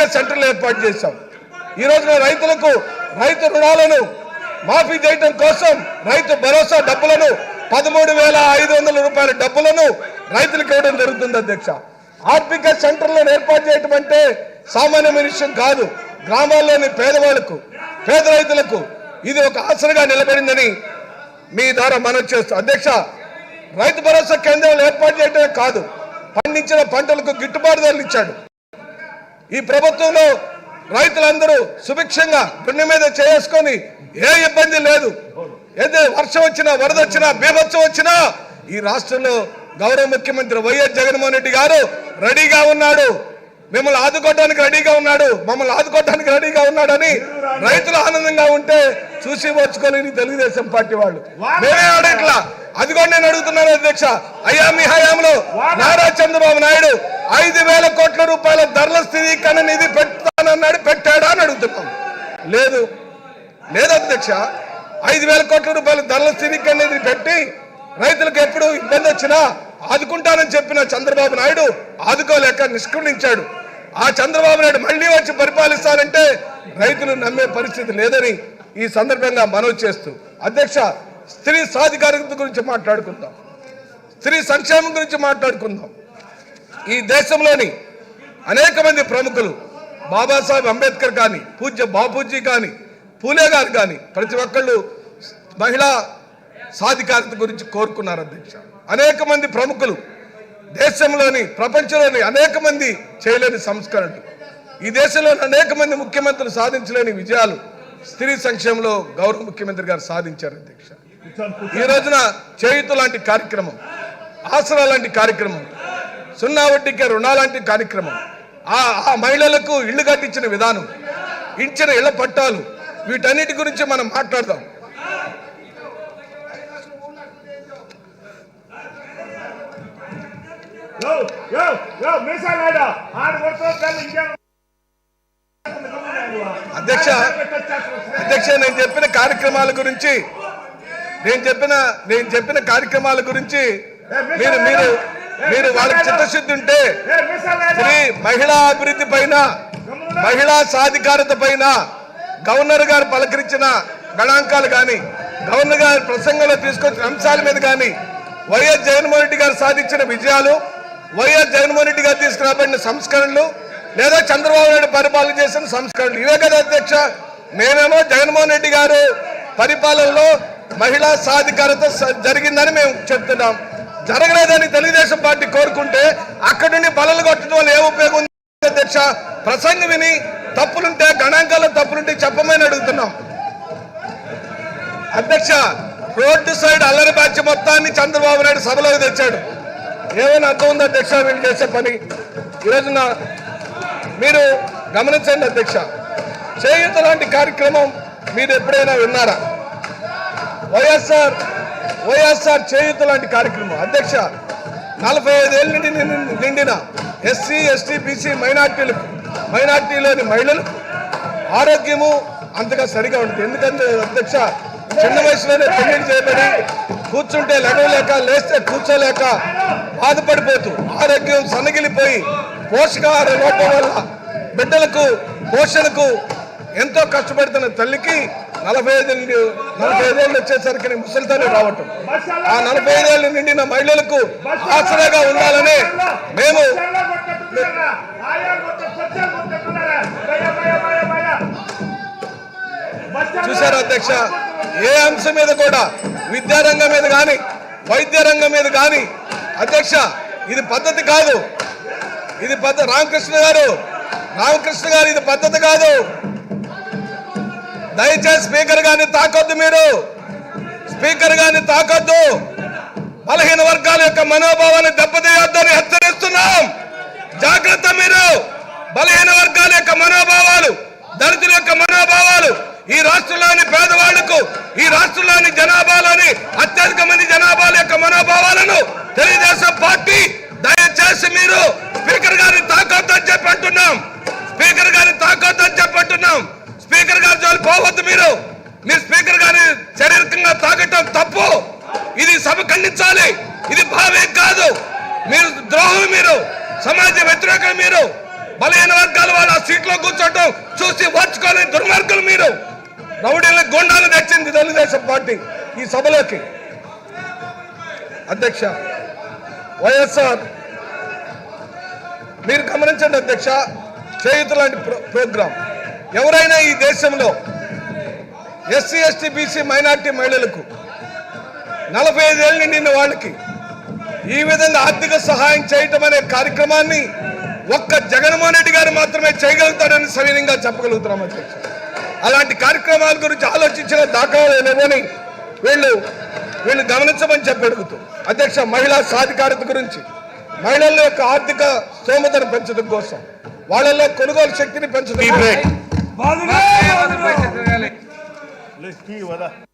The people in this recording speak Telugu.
ఆర్థిక సెంటర్లు ఏర్పాటు చేశాం. ఈ రోజున రైతులకు రైతు రుణాలను మాఫీ చేయడం కోసం రైతు భరోసా డబ్బులను పదమూడు వేల ఐదు వందల రూపాయల డబ్బులను రైతులకు ఇవ్వడం జరుగుతుంది అధ్యక్ష. ఆర్థిక సెంటర్లను ఏర్పాటు చేయటం అంటే సామాన్యమైన విషయం కాదు. గ్రామాల్లోని పేదవాళ్ళకు పేద రైతులకు ఇది ఒక ఆసరగా నిలబడిందని మీ ద్వారా మనం చేస్తూ అధ్యక్ష రైతు భరోసా కేంద్రాలు ఏర్పాటు చేయడమే కాదు. పండించిన పంటలకు గిట్టుబాటు ధరలు ఇచ్చాడు. ఈ ప్రభుత్వంలో రైతులందరూ సుభిక్షంగా గుండె మీద చేసుకొని ఏ ఇబ్బంది లేదు. ఏదో వర్షం వచ్చినా వరద వచ్చినా బీభత్సం వచ్చినా ఈ రాష్ట్రంలో గౌరవ ముఖ్యమంత్రి వైఎస్ జగన్మోహన్ రెడ్డి గారు రెడీగా ఉన్నాడు. మిమ్మల్ని ఆదుకోవడానికి రెడీగా ఉన్నాడు. మమ్మల్ని ఆదుకోవడానికి రెడీగా ఉన్నాడని రైతులు ఆనందంగా ఉంటే చూసి వచ్చుకోలేని తెలుగుదేశం పార్టీ వాళ్ళు. మేమే అడగట్లా అది కూడా నేను అడుగుతున్నాను అధ్యక్ష. అయ్యా మీ హయాంలో నారా చంద్రబాబు నాయుడు ఐదు వేల కోట్ల రూపాయల ధరల స్థిరీకరణ నిధి పెడతానన్నాడు పెట్టాడా అని అడుగుతున్నాం. లేదు. లేదు అధ్యక్ష. ఐదు వేల కోట్ల రూపాయల ధరల స్థిరీకరణ నిధి పెట్టి రైతులకు ఎప్పుడు ఇబ్బంది వచ్చినా ఆదుకుంటానని చెప్పిన చంద్రబాబు నాయుడు ఆదుకోలేక నిష్క్రమించాడు ఆ చంద్రబాబు నాయుడు మళ్ళీ వచ్చి పరిపాలిస్తానంటే రైతులు నమ్మే పరిస్థితి లేదని ఈ సందర్భంగా మనవి చేస్తూ అధ్యక్ష స్త్రీ సాధికారత గురించి మాట్లాడుకుందాం. స్త్రీ సంక్షేమం గురించి మాట్లాడుకుందాం. ఈ దేశంలోని అనేక మంది ప్రముఖులు బాబాసాహెబ్ అంబేద్కర్ కానీ పూజ్య బాపూజీ కానీ పూలే గారు కానీ ప్రతి ఒక్కళ్ళు మహిళా సాధికారత గురించి కోరుకున్నారు అధ్యక్ష. అనేక మంది ప్రముఖులు దేశంలోని ప్రపంచంలోని అనేక మంది చేయలేని సంస్కరణలు. ఈ దేశంలోని అనేక మంది ముఖ్యమంత్రులు సాధించలేని విజయాలు స్త్రీ సంక్షేమంలో గౌరవ ముఖ్యమంత్రి గారు సాధించారు అధ్యక్ష. ఈ రోజున చేయుత లాంటి కార్యక్రమం ఆసరా లాంటి కార్యక్రమం సున్నా వడ్డీకే రుణాలాంటి కార్యక్రమం. ఆ ఆ మహిళలకు ఇళ్ళు కట్టించిన విధానం ఇచ్చిన ఇళ్ళ పట్టాలు వీటన్నిటి గురించి మనం మాట్లాడదాం. అధ్యక్ష అధ్యక్ష నేను చెప్పిన కార్యక్రమాల గురించి నేను చెప్పిన నేను చెప్పిన కార్యక్రమాల గురించి మీరు మీరు మీరు వాళ్ళకి చిత్తశుద్ధి ఉంటే స్త్రీ మహిళా అభివృద్ధి పైన మహిళా సాధికారత పైన గవర్నర్ గారు పలకరించిన గణాంకాలు కానీ గవర్నర్ గారి ప్రసంగంలో తీసుకొచ్చిన అంశాల మీద కానీ వైఎస్ జగన్మోహన్ రెడ్డి గారు సాధించిన విజయాలు వైఎస్ జగన్మోహన్ రెడ్డి గారు తీసుకురాబడిన సంస్కరణలు లేదా చంద్రబాబు నాయుడు పరిపాలన చేసిన సంస్కరణలు. ఇవే కదా అధ్యక్ష. మేమేమో జగన్మోహన్ రెడ్డి గారు పరిపాలనలో మహిళా సాధికారత స- జరిగిందని మేము చెప్తున్నాం. జరగలేదని తెలుగుదేశం పార్టీ కోరుకుంటే అక్కడి నుండి బలలు కొట్టడం వల్ల ఏ ఉపయోగం అధ్యక్ష? ప్రసంగం విని తప్పులుంటే గణాంకాల్లో తప్పులుంటే చెప్పమని అడుగుతున్నాం. అధ్యక్ష రోడ్డు సైడ్ అల్లరి బ్యాచ్ మొత్తాన్ని చంద్రబాబు నాయుడు సభలోకి తెచ్చాడు. ఏమైనా అర్థం ఉంది అధ్యక్ష? వీళ్ళు చేసే పని. ఈరోజు మీరు గమనించండి అధ్యక్ష. చేయూత లాంటి కార్యక్రమం మీరు ఎప్పుడైనా విన్నారా? వైఎస్ఆర్ వైఎస్ఆర్ చేయూత లాంటి కార్యక్రమం. అధ్యక్ష నలభై ఐదేళ్ళ నుండి నిండి- నిండిన ఎస్సీ ఎస్టీ బీసీ మైనార్టీలకు మైనార్టీలోని మహిళలు ఆరోగ్యము అంతగా సరిగా ఉంటుంది ఎందుకంటే అధ్యక్ష చిన్న వయసులోనే పెళ్ళి చేయబడి కూర్చుంటే లెగలేక లేస్తే కూర్చోలేక బాధపడిపోతూ ఆరోగ్యం సన్నగిలిపోయి పోషకాహార లోపం వల్ల బిడ్డలకు పోషణకు ఎంతో కష్టపడుతున్న తల్లికి నలభై ఐదు నలభై ఐదేళ్ళు వచ్చేసరికి ముసలితోనే రావటం. ఆ నలభై ఐదేళ్ళు నిండిన మహిళలకు ఆసరాగా ఉండాలని మేము చూశారు అధ్యక్ష? ఏ అంశం మీద కూడా విద్యారంగం మీద కానీ వైద్య రంగం మీద కానీ అధ్యక్ష ఇది పద్ధతి కాదు. ఇది పద్ధతి రామకృష్ణ గారు రామకృష్ణ గారు ఇది పద్ధతి కాదు. దయచేసి స్పీకర్ గారిని తాకొద్దు మీరు. స్పీకర్ గారిని తాకొద్దు. బలహీన వర్గాల యొక్క మనోభావాన్ని దెబ్బతీయొద్దని హెచ్చరిస్తున్నాం. జాగ్రత్త మీరు. బలహీన వర్గాల యొక్క మనోభావాలు దళితుల యొక్క మనోభావాలు ఈ రాష్ట్రంలో పేదవాళ్ళకు ఈ రాష్ట్రంలోని జనాభాలోని అత్యధిక మంది జనాభాల యొక్క మనోభావాలను తెలుగుదేశం పార్టీ దయచేసి మీరు స్పీకర్ గారిని తాకొద్దని చెప్పి అంటున్నాం స్పీకర్ గారిని తాకొద్దని చెప్పి అంటున్నాం స్పీకర్ గారి జోలి పోవద్దు మీరు. మీరు స్పీకర్ గారి శారీరకంగా తాగటం తప్పు. ఇది సభ ఖండించాలి. ఇది భావే కాదు. మీరు ద్రోహం మీరు. సమాజ వ్యతిరేకం మీరు. బలహీన వర్గాలు వాళ్ళు ఆ సీట్లో కూర్చోటం చూసి ఓర్చుకొని దుర్మార్గులు మీరు. రౌడీలను గుండాలు తెచ్చింది తెలుగుదేశం పార్టీ ఈ సభలోకి. అధ్యక్ష వైఎస్ఆర్ మీరు గమనించండి అధ్యక్ష చేయుత లాంటి ప్రోగ్రాం. ఎవరైనా ఈ దేశంలో ఎస్సీ ఎస్టీ బీసీ మైనార్టీ మహిళలకు నలభై ఐదేళ్ళు నిండిన వాళ్ళకి ఈ విధంగా ఆర్థిక సహాయం చేయటం అనే కార్యక్రమాన్ని ఒక్క జగన్మోహన్ రెడ్డి గారు మాత్రమే చేయగలుగుతారని సవినీయంగా చెప్పగలుగుతున్నాం అధ్యక్ష. అలాంటి కార్యక్రమాల గురించి ఆలోచించిన దాఖలాలు లేవని వీళ్ళు వీళ్ళు గమనించమని చెప్పి అడుగుతూ అధ్యక్ష మహిళా సాధికారత గురించి మహిళల యొక్క ఆర్థిక స్తోమతను పెంచడం కోసం వాళ్ళలో కొనుగోలు శక్తిని పెంచడం 来，给我的